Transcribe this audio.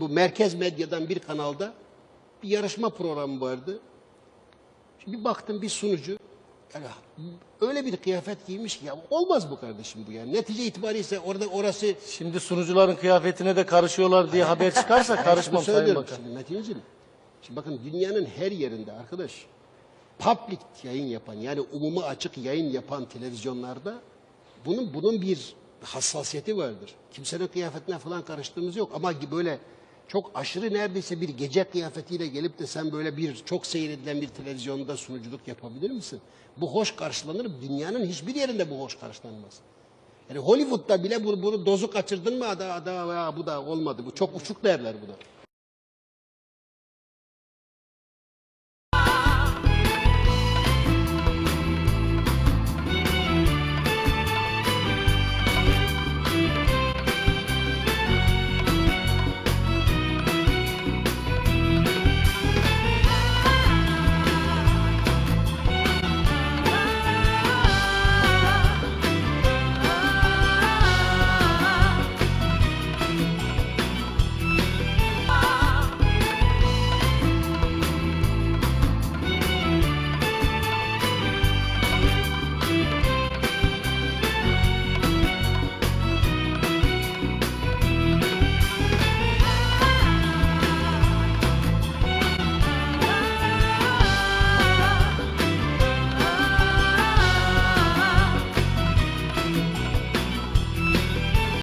Bu merkez medyadan bir kanalda bir yarışma programı vardı. Şimdi bir baktım bir sunucu yani öyle bir kıyafet giymiş ki ya olmaz bu kardeşim bu yani. Netice itibariyle orada orası Şimdi sunucuların kıyafetine de karışıyorlar diye haber çıkarsa karışmam Sayın Bakan. şimdi Metin'ciğim. Şimdi bakın dünyanın her yerinde arkadaş public yayın yapan yani umuma açık yayın yapan televizyonlarda bunun bunun bir hassasiyeti vardır. Kimsenin kıyafetine falan karıştığımız yok ama böyle çok aşırı neredeyse bir gece kıyafetiyle gelip de sen böyle bir çok seyredilen bir televizyonda sunuculuk yapabilir misin? Bu hoş karşılanır. Dünyanın hiçbir yerinde bu hoş karşılanmaz. Yani Hollywood'da bile bu, bunu dozu kaçırdın mı ada, ada, bu da olmadı. Bu çok uçuk derler buna.